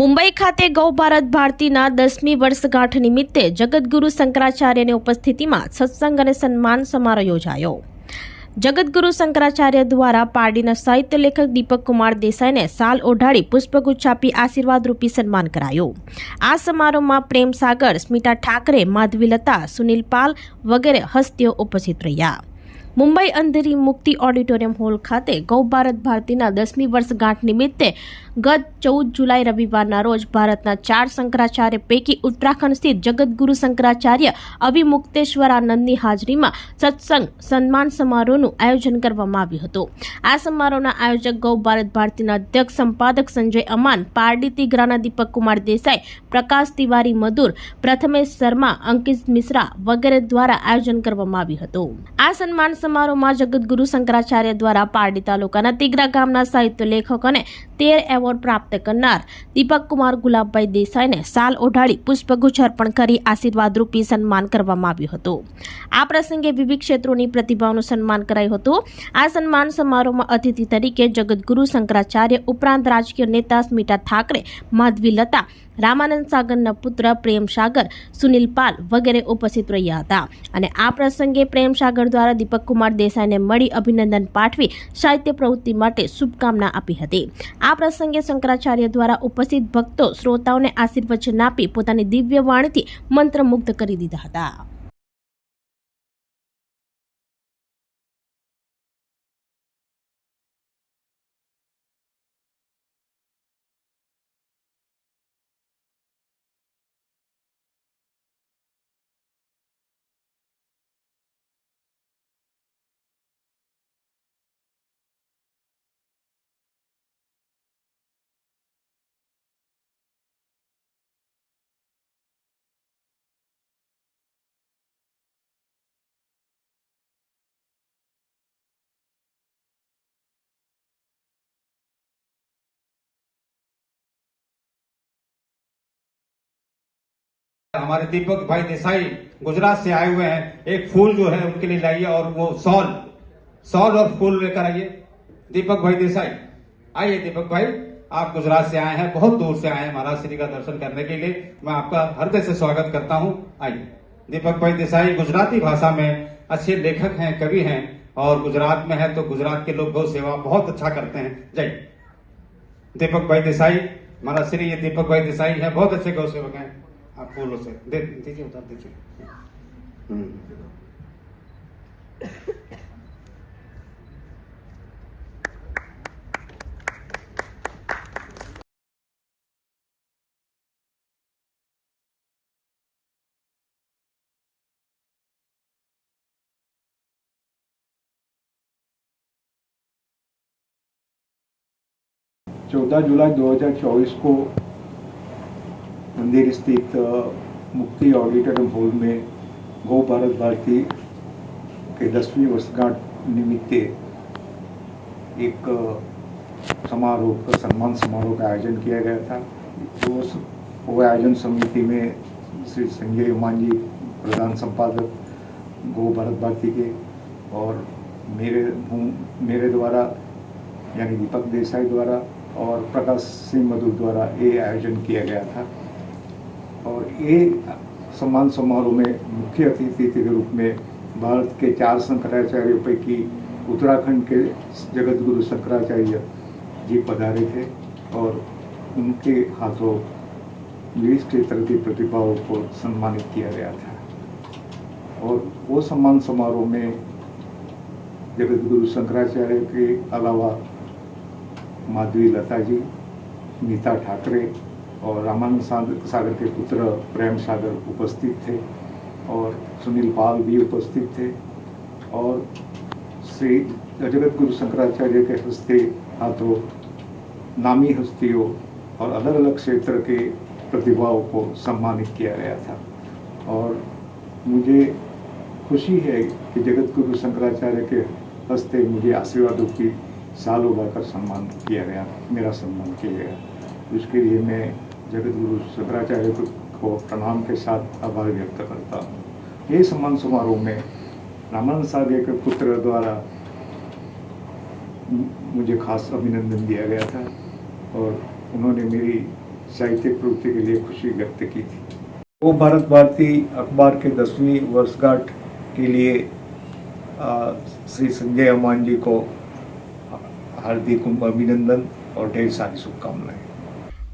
મુંબઈ ખાતે ગૌ ભારત ભારતીના દસમી વર્ષગાંઠ નિમિત્તે જગદગુરુ શંકરાચાર્યની ઉપસ્થિતિમાં સત્સંગ અને સન્માન સમારોહ યોજાયો. જગતગુરુ શંકરાચાર્ય દ્વારા પારડીના સાહિત્ય લેખક દીપક કુમાર દેસાઈને સાલ ઓઢાડી પુષ્પગુચ્છ આપી આશીર્વાદ રૂપી સન્માન કરાયું. આ સમારોહમાં પ્રેમ સાગર, સ્મિતા ઠાકરે માધવીલતા સુનિલ પાલ વગેરે હસ્તીઓ ઉપસ્થિત રહ્યા. મુંબઈ અંધેરી મુક્તિ ઓડિટોરિયમ હોલ ખાતે ગૌ ભારત ભારતીના દસમી વર્ષગાંઠ નિમિત્તે ગત ચૌદ જુલાઈ રવિવારના રોજ ભારતના ચાર શંકરાચાર્ય પૈકી ઉત્તરાખંડ સ્થિત જગદગુરુ શંકરાચાર્ય અવિમુક્તેશ્વરાનંદની હાજરીમાં સત્સંગ સન્માન સમારોહનું આયોજન કરવામાં આવ્યું હતું. આ સમારોહના આયોજક ગૌ ભારત ભારતીના અધ્યક્ષ સંપાદક સંજય અમાન પારડી તિગ્રાના દીપક કુમાર દેસાઈ, પ્રકાશ તિવારી મધુર, પ્રથમેશ શર્મા, અંકિત મિશ્રા વગેરે દ્વારા આયોજન કરવામાં આવ્યું હતું. આ સન્માન સમારોહમાં જગદગુરુ શંકરાચાર્ય દ્વારા પારડી તાલુકાના તિગરા ગામના સાહિત્ય લેખક અને તેર એવોર્ડ પ્રાપ્ત કરનાર દીપક ગુલાબભાઈ દેસાઈને સાલ ઓઢાડી પુષ્પગુચ્છ અર્પણ કરી આશીર્વાદરૂપી સન્માન કરવામાં આવ્યું હતું. આ પ્રસંગે વિવિધ ક્ષેત્રોની પ્રતિભાઓનું સન્માન કરાયું હતું. આ સન્માન સમારોહમાં અતિથિ તરીકે જગદગુરુ શંકરાચાર્ય, ઉપરાંત રાજકીય નેતા સ્મિતા ઠાકરે, માધવી લતા, રામાનંદ સાગરના પુત્ર પ્રેમ સાગર, સુનિલ પાલ વગેરે ઉપસ્થિત રહ્યા હતા. અને આ પ્રસંગે પ્રેમ સાગર દ્વારા દીપક કુમાર દેસાઈને મળી અભિનંદન પાઠવી સાહિત્ય પ્રવૃત્તિ માટે શુભકામના આપી હતી. આ પ્રસંગે શંકરાચાર્ય દ્વારા ઉપસ્થિત ભક્તો શ્રોતાઓને આશીર્વચન આપી પોતાની દિવ્ય વાણીથી મંત્રમુગ્ધ કરી દીધા હતા. हमारे दीपक भाई देसाई गुजरात से आए हुए हैं। एक फूल जो है उनके लिए लाइए और वो सॉल सॉल और फूल लेकर आइए। दीपक भाई देसाई, आइए दीपक भाई। आप गुजरात से आए हैं, बहुत दूर से आए हैं महाराज श्री का दर्शन करने के लिए। मैं आपका हृदय से स्वागत करता हूँ। आइए। दीपक भाई देसाई गुजराती भाषा में अच्छे लेखक हैं, कवि हैं और गुजरात में है तो गुजरात के लोग गौ सेवा, बहुत अच्छा करते हैं। जय दीपक भाई देसाई, महाराज श्री, ये दीपक भाई देसाई है, बहुत अच्छे गौ सेवक हैं। आप फूलों से दे दीजिए उतार दीजिए हम्म। चौदह जुलाई 2024 को मंदिर स्थित मुक्ति ऑडिटोरियम हॉल में गौ भारत भारती के दसवीं वर्षगांठ निमित्ते एक समारोह का सम्मान समारोह का आयोजन किया गया था। वो स- वो आयोजन समिति में श्री संजय उमान जी, प्रधान संपादक, गौ भारत भारती के और मेरे मेरे द्वारा, यानी दीपक देसाई द्वारा और प्रकाश सिंह मधुर द्वारा ये आयोजन किया गया था। ये सम्मान समारोह में मुख्य अतिथि के रूप में भारत के चार शंकराचार्यों पैकी उत्तराखंड के जगत गुरु शंकराचार्य जी पधारे थे और उनके हाथों विविध क्षेत्र की प्रतिभाओं को सम्मानित किया गया था। और वो सम्मान समारोह में जगत गुरु शंकराचार्य के अलावा माधवी लता जी, नीता ठाकरे और रामानंद साग- सागर के पुत्र प्रेम सागर उपस्थित थे और सुनील पाल भी उपस्थित थे और श्री जगत गुरु शंकराचार्य के हस्ते हाथों नामी हस्तियों और अलग अलग क्षेत्र के प्रतिभाओं को सम्मानित किया गया था। और मुझे खुशी है कि जगत गुरु शंकराचार्य के हस्ते मुझे आशीर्वादों की साल उगाकर सम्मान किया गया, मेरा सम्मान किया गया। उसके लिए मैं जगत गुरु शंकराचार्य को- प्रणाम के साथ आभार व्यक्त करता हूँ। ये सम्मान समारोह में रामानंद सागर के पुत्र द्वारा मुझे खास अभिनंदन दिया गया था और उन्होंने मेरी साहित्यिक प्रवृत्ति के लिए खुशी व्यक्त की थी। वो भारत भारती अखबार के दसवीं वर्षगांठ के लिए श्री संजय अमान जी को हार्दिक अभिनंदन और ढेर सारी शुभकामनाएँ।